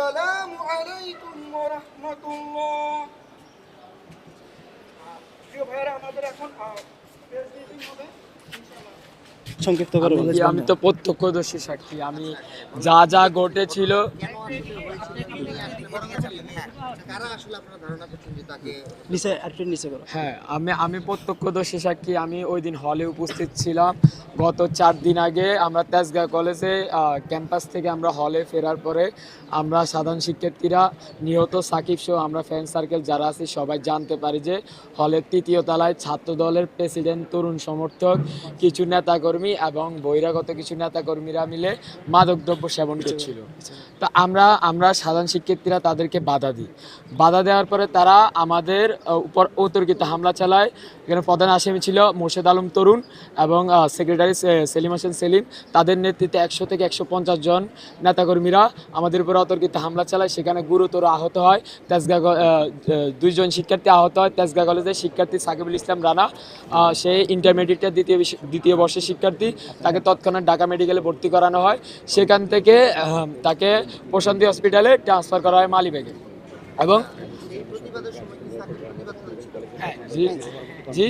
السلام عليكم ورحمة الله প্রিয় ভাইরা আমাদের এখন প্রেস মিটিং হবে ইনশাআল্লাহ সংক্ষিপ্ত করে আমি- বলবেন। আমি তো প্রত্যক্ষদর্শী সাক্ষী আমি যা যা ঘটেছিল কারা আসলে আপনার ধারণা করছেন যে তাকে নিচে আরেকটু নিচে করো। হ্যাঁ আমি আমি প্রত্যক্ষদর্শী সাক্ষী আমি ওই দিন হলে উপস্থিত ছিলাম। গত চার দিন আগে আমরা তেজগাঁ কলেজে ক্যাম্পাস থেকে আমরা হলে ফেরার পরে আমরা সাধারণ শিক্ষার্থীরা নিহত সাকিব সহ আমরা ফ্রেন্ড সার্কেল যারা আছি সবাই জানতে পারি যে হলের তৃতীয় তলায় ছাত্র দলের প্রেসিডেন্ট তরুণ সমর্থক কিছু নেতাকর্মী এবং বহিরাগত কিছু নেতাকর্মীরা মিলে মাদকদ্রব্য সেবন করছিল। তো আমরা আমরা সাধারণ শিক্ষার্থীরা তাদেরকে বাধা দিই। বাধা দেওয়ার পরে তারা আমাদের উপর অতর্কিত হামলা চালায়। এখানে প্রধান আসামি ছিল মোর্শেদ আলম তরুণ এবং সেক্রেটারি সেলিম হোসেন সেলিম। তাদের নেতৃত্বে একশো থেকে একশো পঞ্চাশ জন নেতাকর্মীরা আমাদের উপর অতর্কিত হামলা চালায়। সেখানে গুরুতর আহত হয়। তেজগাঁ দুইজন শিক্ষার্থী আহত হয়। তেজগা কলেজের শিক্ষার্থী সাকিবুল ইসলাম রানা সে ইন্টারমিডিয়েটের দ্বিতীয় দ্বিতীয় বর্ষের শিক্ষার্থী। তাকে তৎক্ষণাৎ ঢাকা মেডিকেলে ভর্তি করানো হয়। সেখান থেকে তাকে প্রশান্তি হসপিটালে ট্রান্সফার করা হয় মালিবাগে এবং জি জি।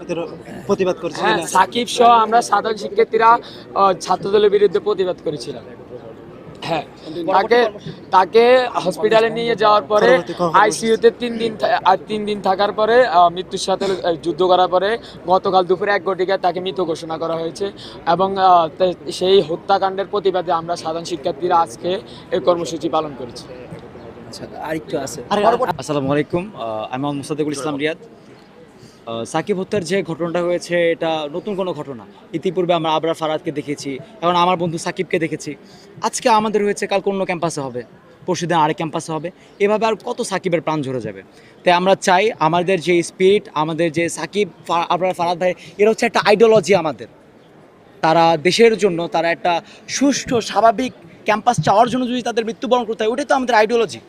হয় প্রতিবাদ করছে হ্যাঁ? সাকিব সহ আমরা সাধারণ শিক্ষার্থীরা ছাত্রদলের বিরুদ্ধে প্রতিবাদ করেছিলাম। হ্যাঁ। তাকে তাকে হসপিটালে নিয়ে যাওয়ার পরে আইসিইউতে তিন দিন আর তিন দিন থাকার পরে মৃত্যুর সাথে যুদ্ধ করার পরে গতকাল দুপুরে এক ঘটিকায় তাকে মৃত ঘোষণা করা হয়েছে এবং আহ, সেই হত্যাকাণ্ডের প্রতিবাদে আমরা সাধারণ শিক্ষার্থীরা আজকে এই কর্মসূচি পালন করেছি। আচ্ছা আরেকটু আছে। আসসালামু আলাইকুম। আমি মোহাম্মদ মুসাদ্দিকুল ইসলাম রিয়াদ। সাকিব হত্যার যে ঘটনাটা হয়েছে, এটা নতুন কোনো ঘটনা। ইতিপূর্বে আমরা আবরার ফারাদকে দেখেছি, এখন আমার বন্ধু সাকিবকে দেখেছি। আজকে আমাদের হয়েছে, কাল অন্য ক্যাম্পাসে হবে, পরশুদিন আরেক ক্যাম্পাসে হবে। এভাবে আর কত সাকিবের প্রাণ ঝরে যাবে। তাই আমরা চাই আমাদের যে স্পিরিট আমাদের যে সাকিব আবরার ফারাদ ভাই, এরা হচ্ছে একটা আইডিওলজি আমাদের। তারা দেশের জন্য, তারা একটা সুষ্ঠু, স্বাভাবিক ক্যাম্পাস চাওয়ার জন্য যদি তাদের মৃত্যুবরণ করতে হয়, ওটাই তো আমাদের আইডিওলজি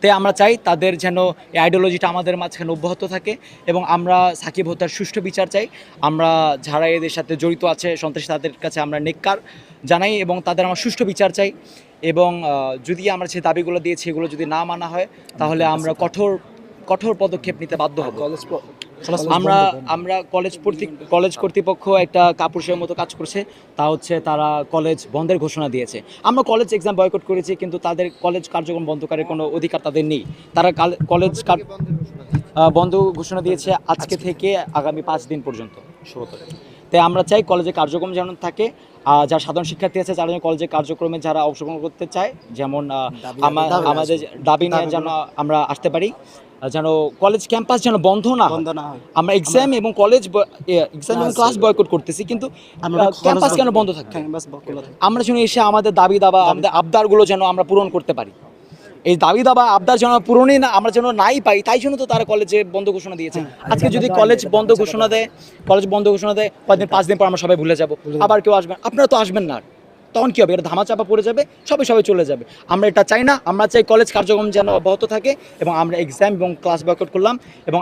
তাই আমরা চাই তাদের যেন এই আইডিওলজিটা আমাদের মাঝখানে অব্যাহত থাকে এবং আমরা সাকিব হত্যার সুষ্ঠু বিচার চাই। আমরা যারা এদের সাথে জড়িত আছে সন্ত্রাসী তাদের কাছে আমরা নেককার জানাই এবং তাদের আমরা সুষ্ঠু বিচার চাই এবং যদি আমরা যে দাবিগুলো দিয়েছি এগুলো যদি না মানা হয় তাহলে আমরা কঠোর কঠোর পদক্ষেপ নিতে বাধ্য হব। আমরা আমরা কলেজ কর্তৃক কলেজ কর্তৃপক্ষ একটা কাপুরুষের মতো কাজ করছে তা হচ্ছে তারা কলেজ বন্ধের ঘোষণা দিয়েছে। আমরা কলেজ এক্সাম বয়কট করেছি কিন্তু তাদের কলেজ কার্যক্রম বন্ধ করার কোনো অধিকার তাদের নেই। তারা কাল- কলেজ বন্ধ ঘোষণা দিয়েছে আজকে থেকে আগামী পাঁচ দিন পর্যন্ত। তাই আমরা চাই কলেজে কার্যক্রম যেন থাকে যারা সাধারণ শিক্ষার্থী আছে যারা কলেজের কার্যক্রমে যারা অংশগ্রহণ করতে চায় যেমন আমাদের দাবি নিয়ে যেন আমরা আসতে পারি যেন কলেজ ক্যাম্পাস যেন বন্ধ না আমরা এক্সাম এবং কলেজ এক্সাম এবং ক্লাস বয়কট করতেছি কিন্তু আমরা ক্যাম্পাস কেন বন্ধ থাকে? আমরা যেন এসে আমাদের দাবি দাবা আমাদের আবদারগুলো যেন আমরা পূরণ করতে পারি। এই দাবি দাবা আবদার যেন পূরণই না আমরা যেন নাই পাই তাই জন্য তো তারা কলেজে বন্ধ ঘোষণা দিয়েছে। আজকে যদি কলেজ বন্ধ ঘোষণা দেয় কলেজ বন্ধ ঘোষণা দেয় কয়েকদিন পাঁচ দিন পর আমরা সবাই ভুলে যাব। আবার কেউ আসবেন আপনারা তো আসবেন না তখন কী হবে? এটা ধামা চাপা পড়ে যাবে সবাই সবাই চলে যাবে। আমরা এটা চাই না আমরা চাই কলেজ কার্যক্রম যেন অব্যাহত থাকে এবং আমরা এক্সাম এবং ক্লাস বয়কট করলাম এবং